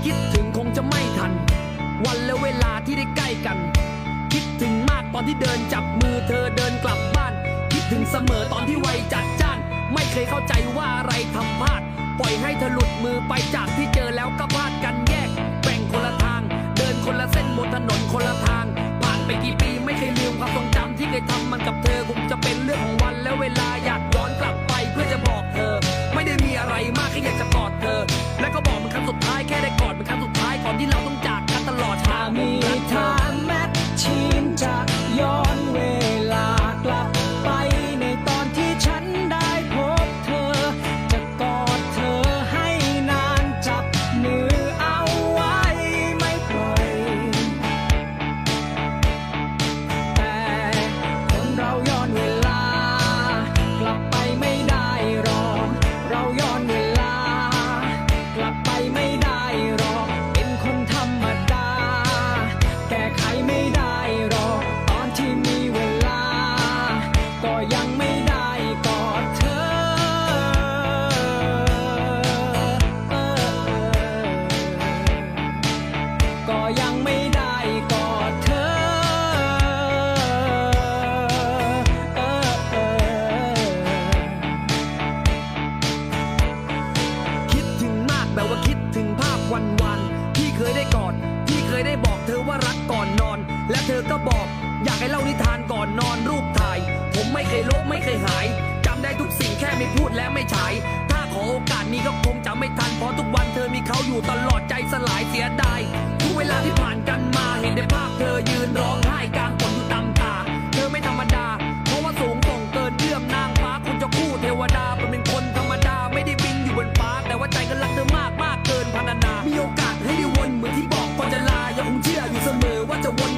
่คิดถึงคงจะไม่ทัน วันและเวลาที่ได้ใกล้กัน คิดถึงมากตอนที่เดินจับมือเธอเดินกลับบ้าน คิดถึงเสมอตอนที่ไวจัดจ้าน ไม่เคยเข้าใจว่าอะไรทำพลาด ปล่อยให้เธอหลุดมือไปจากที่เจอแล้วก็พลาดกันแยกแบ่งคนละทาง เดินคนละเส้นบนถนนคนละทาง ผ่านไปกี่ปีไม่เคยลืมความทรงจำที่เคยทำมันกับเธอ ก็บอก อยากให้เล่านิทานก่อนนอนรูปถ่าย ผมไม่เคยลบไม่เคยหายจำได้ทุกสิ่งแค่ไม่พูดและไม่ฉาย ถ้าขอโอกาสนี้ก็คงจะไม่ทันเพราะทุกวันเธอมีเขาอยู่ตลอดใจสลายเสียดายทุกเวลาที่ผ่านกันมาเห็นในภาพเธอยืนร้องไห้กลางฝนอยู่ตามตา เธอไม่ธรรมดา เพราะว่าสูงส่งเกินเอื้อมนางฟ้าคนจะคู่เทวดาเป็นคนธรรมดาไม่ได้บินอยู่บนฟ้าแต่ว่าใจก็รักเธอมากมากเกินพรรณนา มีโอกาสให้ได้วนเหมือนที่บอกก่อนจะลายังคงเชื่ออยู่เสมอว่าจะวน